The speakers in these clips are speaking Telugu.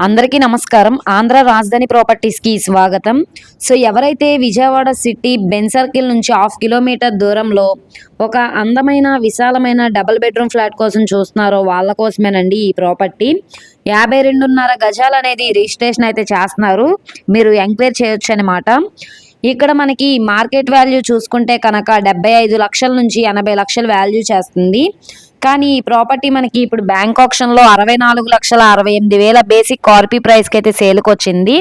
అందరికీ నమస్కారం. ఆంధ్ర రాజధాని ప్రాపర్టీస్కి స్వాగతం. సో ఎవరైతే విజయవాడ సిటీ బెన్ సర్కిల్ నుంచి హాఫ్ కిలోమీటర్ దూరంలో ఒక అందమైన విశాలమైన డబుల్ బెడ్రూమ్ ఫ్లాట్ కోసం చూస్తున్నారో వాళ్ళ కోసమేనండి ఈ ప్రాపర్టీ. యాభై రెండున్నర గజాలు అనేది రిజిస్ట్రేషన్ అయితే చేస్తున్నారు. మీరు ఎంక్వైరీ చేయొచ్చు అనమాట ఇక్కడ మనకి మార్కెట్ వాల్యూ చూసుకుంటే కనుక డెబ్బై ఐదు లక్షల నుంచి ఎనభై లక్షల వాల్యూ చేస్తుంది. కానీ ఈ ప్రాపర్టీ మనకి ఇప్పుడు బ్యాంక్ ఆప్షన్లో అరవై నాలుగు లక్షల అరవై ఎనిమిది వేల బేసిక్ కార్పీ ప్రైస్కి అయితే సేల్కి వచ్చింది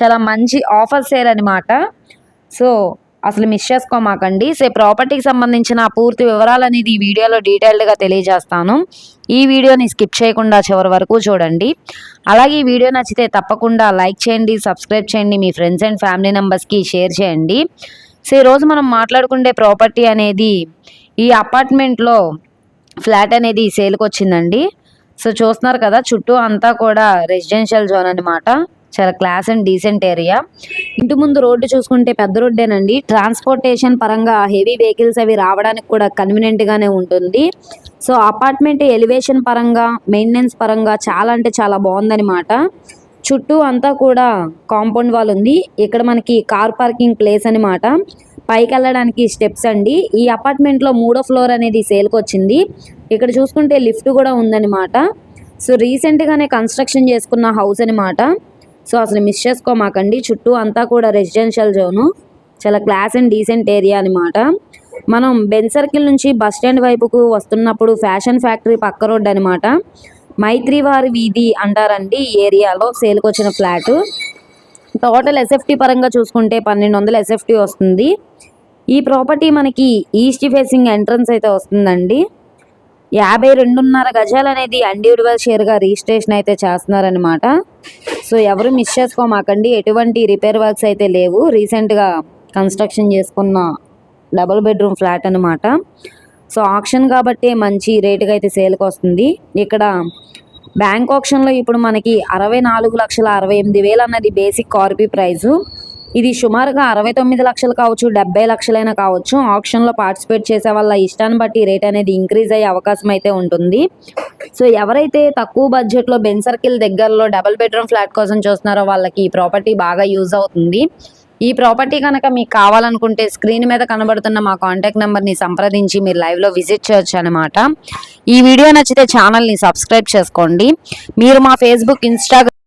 చాలా మంచి ఆఫర్ సేల్ అనమాట సో అసలు మిస్ చేసుకోమాకండి. సో ప్రాపర్టీకి సంబంధించిన పూర్తి వివరాలు అనేది ఈ వీడియోలో డీటెయిల్డ్గా తెలియజేస్తాను. ఈ వీడియోని స్కిప్ చేయకుండా చివరి వరకు చూడండి. అలాగే ఈ వీడియో నచ్చితే తప్పకుండా లైక్ చేయండి సబ్స్క్రైబ్ చేయండి మీ ఫ్రెండ్స్ అండ్ ఫ్యామిలీ మెంబర్స్కి షేర్ చేయండి. సో ఈరోజు మనం మాట్లాడుకుండే ప్రాపర్టీ అనేది ఈ అపార్ట్మెంట్లో ఫ్లాట్ అనేది సేల్కి వచ్చిందండి. సో చూస్తున్నారు కదా చుట్టూ అంతా కూడా రెసిడెన్షియల్ జోన్ అనమాట చాలా క్లాస్ అండ్ డీసెంట్ ఏరియా ఇంటి ముందు రోడ్డు చూసుకుంటే పెద్ద రోడ్డేనండి. ట్రాన్స్పోర్టేషన్ పరంగా హెవీ వెహికల్స్ అవి రావడానికి కూడా కన్వీనియంట్గానే ఉంటుంది. సో అపార్ట్మెంట్ ఎలివేషన్ పరంగా మెయింటెనెన్స్ పరంగా చాలా అంటే చాలా బాగుందన్నమాట. చుట్టూ అంతా కూడా కాంపౌండ్ వాల్ ఉంది. ఇక్కడ మనకి కార్ పార్కింగ్ ప్లేస్ అనమాట పైకి వెళ్ళడానికి స్టెప్స్ అండి. ఈ అపార్ట్మెంట్లో మూడో ఫ్లోర్ అనేది సేల్కి వచ్చింది ఇక్కడ చూసుకుంటే లిఫ్ట్ కూడా ఉందన్నమాట. సో రీసెంట్గానే కన్స్ట్రక్షన్ చేసుకున్న హౌస్ అనమాట సో అసలు మిస్ చేసుకోమాకండి. చుట్టూ అంతా కూడా రెసిడెన్షియల్ జోను. చాలా క్లాస్ అండ్ డీసెంట్ ఏరియా అనమాట మనం బెన్ సర్కిల్ నుంచి బస్ స్టాండ్ వైపుకు వస్తున్నప్పుడు ఫ్యాషన్ ఫ్యాక్టరీ పక్క రోడ్డు అనమాట మైత్రి వారి వీధి అంటారండి ఈ ఏరియాలో సేల్కి వచ్చిన ఫ్లాట్. టోటల్ ఎస్ఎఫ్టీ పరంగా చూసుకుంటే పన్నెండు వందల ఎస్ఎఫ్టీ వస్తుంది. ఈ ప్రాపర్టీ మనకి ఈస్ట్ ఫేసింగ్ ఎంట్రన్స్ అయితే వస్తుందండి. యాభై రెండున్నర గజాలు అనేది ఇండివిజువల్ షేర్గా రిజిస్ట్రేషన్ అయితే చేస్తున్నారనమాట సో ఎవరు మిస్ చేసుకోమాకండి ఎటువంటి రిపేర్ వర్క్స్ అయితే లేవు. రీసెంట్గా కన్స్ట్రక్షన్ చేసుకున్న డబుల్ బెడ్రూమ్ ఫ్లాట్ అనమాట సో ఆప్షన్ కాబట్టి మంచి రేటుగా అయితే సేల్కి వస్తుంది. ఇక్కడ బ్యాంక్ ఆప్షన్లో ఇప్పుడు మనకి అరవై నాలుగు లక్షల అరవై ఎనిమిది వేలు అన్నది బేసిక్ కార్పీ ప్రైజు. ఇది సుమారుగా అరవై తొమ్మిది లక్షలు కావచ్చు డెబ్బై లక్షలైనా కావచ్చు. ఆప్షన్లో పార్టిసిపేట్ చేసే వాళ్ళ ఇష్టాన్ని బట్టి రేట్ అనేది ఇంక్రీజ్ అయ్యే అవకాశం అయితే ఉంటుంది. సో ఎవరైతే తక్కువ బడ్జెట్లో బెన్ సర్కిల్ దగ్గరలో డబుల్ బెడ్రూమ్ ఫ్లాట్ కోసం చూస్తున్నారో వాళ్ళకి ఈ ప్రాపర్టీ బాగా యూజ్ అవుతుంది. ఈ ప్రాపర్టీ కనుక మీకు కావాలనుకుంటే స్క్రీన్ మీద కనబడుతున్న మా కాంటాక్ట్ నెంబర్ని సంప్రదించి మీరు లైవ్లో విజిట్ చేయొచ్చు అనమాట ఈ వీడియో నచ్చితే ఛానల్ని సబ్స్క్రైబ్ చేసుకోండి. మీరు మా ఫేస్బుక్ ఇన్స్టాగ్రామ్